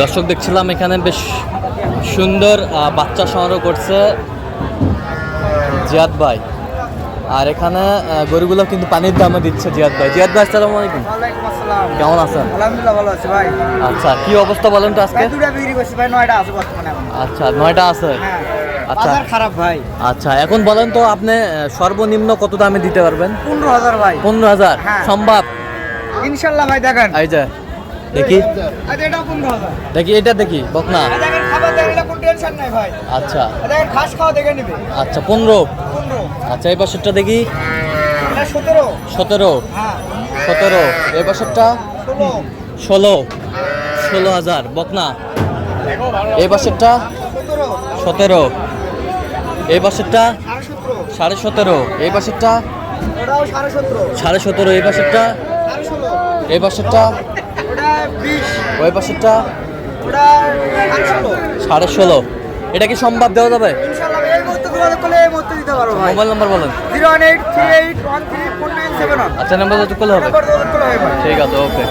দর্শক দেখছিলাম এখানে বেশ সুন্দর বাচ্চা সংগ্রহ করছে জিয়াদ ভাই। আর এখানে গরুগুলো কিন্তু পানির দামে দিচ্ছে জিয়াদ ভাই। জিয়াদ ভাই আসসালামু আলাইকুম। কেমন আছেন? আলহামদুলিল্লাহ ভালো আছি ভাই। আচ্ছা কি অবস্থা বলেন তো আজকে? দুটা বিক্রি করছি ভাই নয়টা আছে বর্তমানে আচ্ছা নয়টা আছে? হ্যাঁ আচ্ছা। খারাপ ভাই। আচ্ছা এখন বলেন তো আপনি সর্বনিম্ন কত দামে দিতে পারবেন? পনেরো হাজার ভাই। পনেরো হাজার? হ্যাঁ। সম্ভব? ইনশাল্লাহ ভাই দেখেন। এই যে দেখি। আচ্ছা পনেরো দেখি এটা দেখি বকনা। টেনশন নাই ভাই। আচ্ছা। এই নিবে। আচ্ছা পনেরো পনেরো আচ্ছা এই দেখি। সতেরো। সতেরো। হ্যাঁ। সতেরো। এই পাশেরটা? ষোলো। ষোলো। হাজার বকনা। এই পাশেরটা? সতেরো। এই পাশেরটা? সাড়ে সতেরো। এই ওটাও সাড়ে সতেরো। এই ষোলো। এই বিশ ওই পাশেরটা? সাড়ে ষোলো। এটা কি সম্ভব দেওয়া যাবে? মোবাইল নাম্বার বলেন। আচ্ছা নাম্বার যোগাযোগ করলে হবে। ঠিক আছে ওকে।